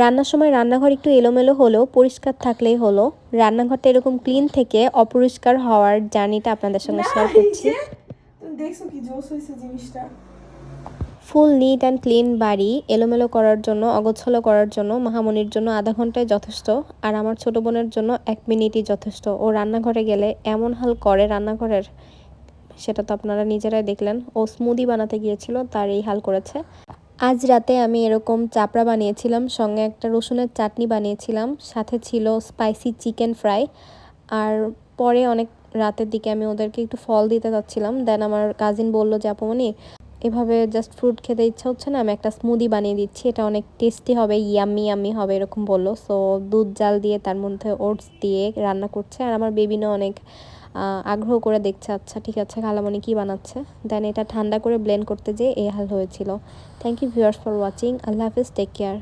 রান্নার সময় রান্নাঘর একটু এলোমেলো হলেও পরিষ্কার থাকলেই হলো। রান্নাঘরটা এরকম ক্লিন থেকে অপরিষ্কার হওয়ার জার্নিটা আপনাদের সঙ্গে শেয়ার করছি। দেখছ কি জোস হয়েছে জিনিসটা? ফুল নিট অ্যান্ড ক্লিন বাড়ি এলোমেলো করার জন্য অগোছলো করার জন্য মাহামনির জন্য আধা ঘন্টায় যথেষ্ট আর আমার ছোট বোনের জন্য এক মিনিটই যথেষ্ট। ও রান্নাঘরে গেলে এমন হাল করে রান্নাঘরের সেটা তো আপনারা নিজেরাই দেখলেন ও স্মুদি বানাতে গিয়েছিল তার এই হাল করেছে। আজ রাতে আমি এরকম চাপড়া বানিয়েছিলাম, সঙ্গে একটা রসুনের চাটনি বানিয়েছিলাম, সাথে ছিল স্পাইসি চিকেন ফ্রাই আর পরে অনেক রাতের দিকে আমি ওদেরকে একটু ফল দিতে যাচ্ছিলাম। দেন আমার কাজিন বলল, যে আপমনি, এভাবে জাস্ট ফ্রুট খেতে ইচ্ছা হচ্ছে না? আমি একটা স্মুদি বানিয়ে দিচ্ছি, এটা অনেক টেস্টি হবে ইয়াম্মি ইয়াম্মি হবে, এরকম বলল। সো দুধ জাল দিয়ে তার মধ্যে ওটস দিয়ে রান্না করছে, আর আমার বেবিনও অনেক আগ্রহ করে দেখছে আচ্ছা ঠিক আছে, খালামণি কী বানাচ্ছে? দেন এটা ঠান্ডা করে ব্লেন্ড করতে যেয়ে এ হাল হয়েছিল। Thank you viewers for watching আল্লাহ হাফিজ টেক কেয়ার